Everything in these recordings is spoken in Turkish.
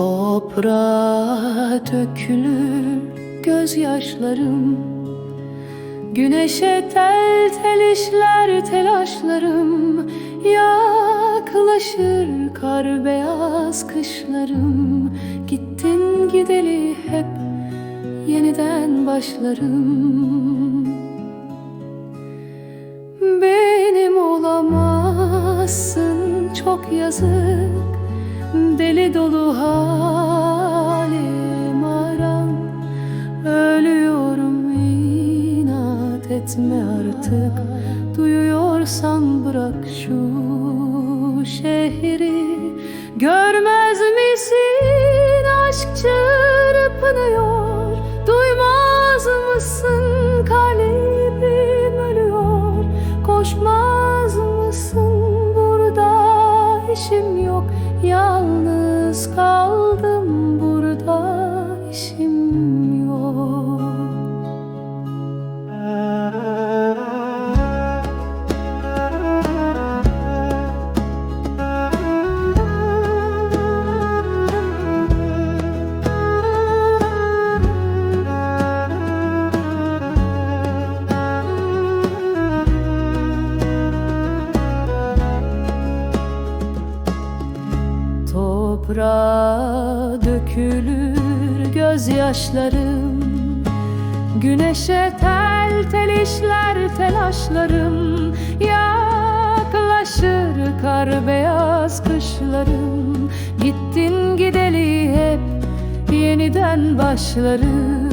Toprağa dökülür gözyaşlarım. Güneşe tel tel işler telaşlarım. Yaklaşır kar beyaz kışlarım. Gittin gideli hep yeniden başlarım. Benim olamazsın çok yazık dolu halim aram. Ölüyorum inat etme artık. Duyuyorsan bırak şu şehri. Görmez misin? Aşk çırpınıyor. Duymaz mısın? Kalbim ölüyor. Koşmaz mısın? Burada işim yok Yalnız kaldım burada Toprağa dökülür gözyaşlarım. Güneşe tel tel işler telaşlarım. Yaklaşır kar beyaz kışlarım. Gittin gideli hep yeniden başlarım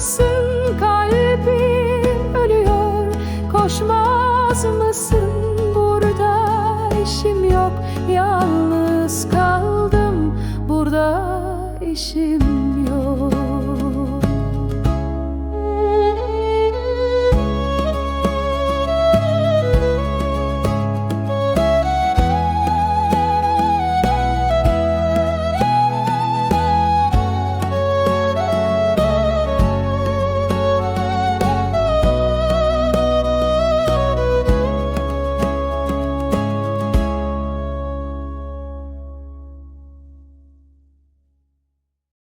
mısın kalbim ölüyor. Koşmaz mısın? Burada işim yok. Yalnız kaldım. Burada işim yok.